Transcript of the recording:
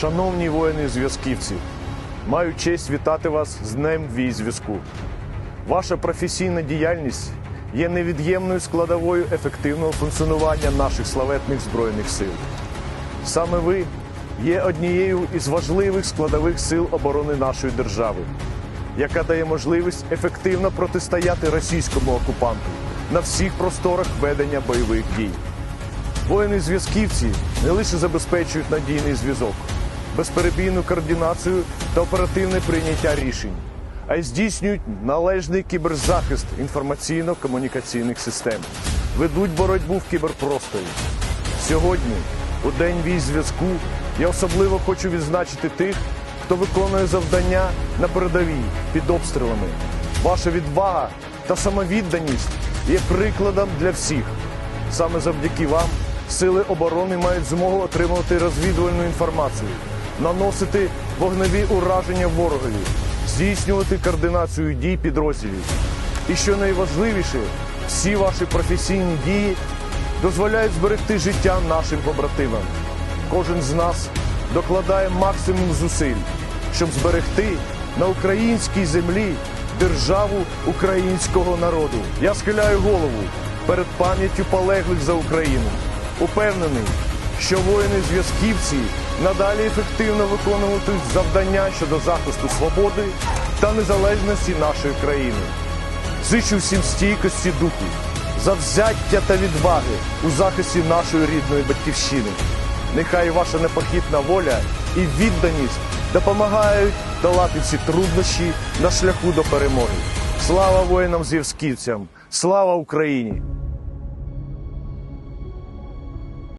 Шановні воїни-зв'язківці, маю честь вітати вас з Днем вій зв'язку. Ваша професійна діяльність є невід'ємною складовою ефективного функціонування наших славетних збройних сил. Саме ви є однією із важливих складових сил оборони нашої держави, яка дає можливість ефективно протистояти російському окупанту на всіх просторах ведення бойових дій. Воїни-зв'язківці не лише забезпечують надійний зв'язок, безперебійну координацію та оперативне прийняття рішень, а й здійснюють належний кіберзахист інформаційно-комунікаційних систем, ведуть боротьбу в кіберпросторі. Сьогодні, у День вій зв'язку, я особливо хочу відзначити тих, хто виконує завдання на передовій під обстрілами. Ваша відвага та самовідданість є прикладом для всіх. Саме завдяки вам сили оборони мають змогу отримувати розвідувальну інформацію, наносити вогневі ураження ворогові, здійснювати координацію дій підрозділів. І що найважливіше, всі ваші професійні дії дозволяють зберегти життя нашим побратимам. Кожен з нас докладає максимум зусиль, щоб зберегти на українській землі державу українського народу. Я схиляю голову перед пам'яттю полеглих за Україну. Упевнений, що воїни-зв'язківці надалі ефективно виконуватимуть завдання щодо захисту свободи та незалежності нашої країни. Зичу всім стійкості духу, завзяття та відваги у захисті нашої рідної батьківщини. Нехай ваша непохитна воля і відданість допомагають долати всі труднощі на шляху до перемоги. Слава воїнам зв'язківцям! Слава Україні!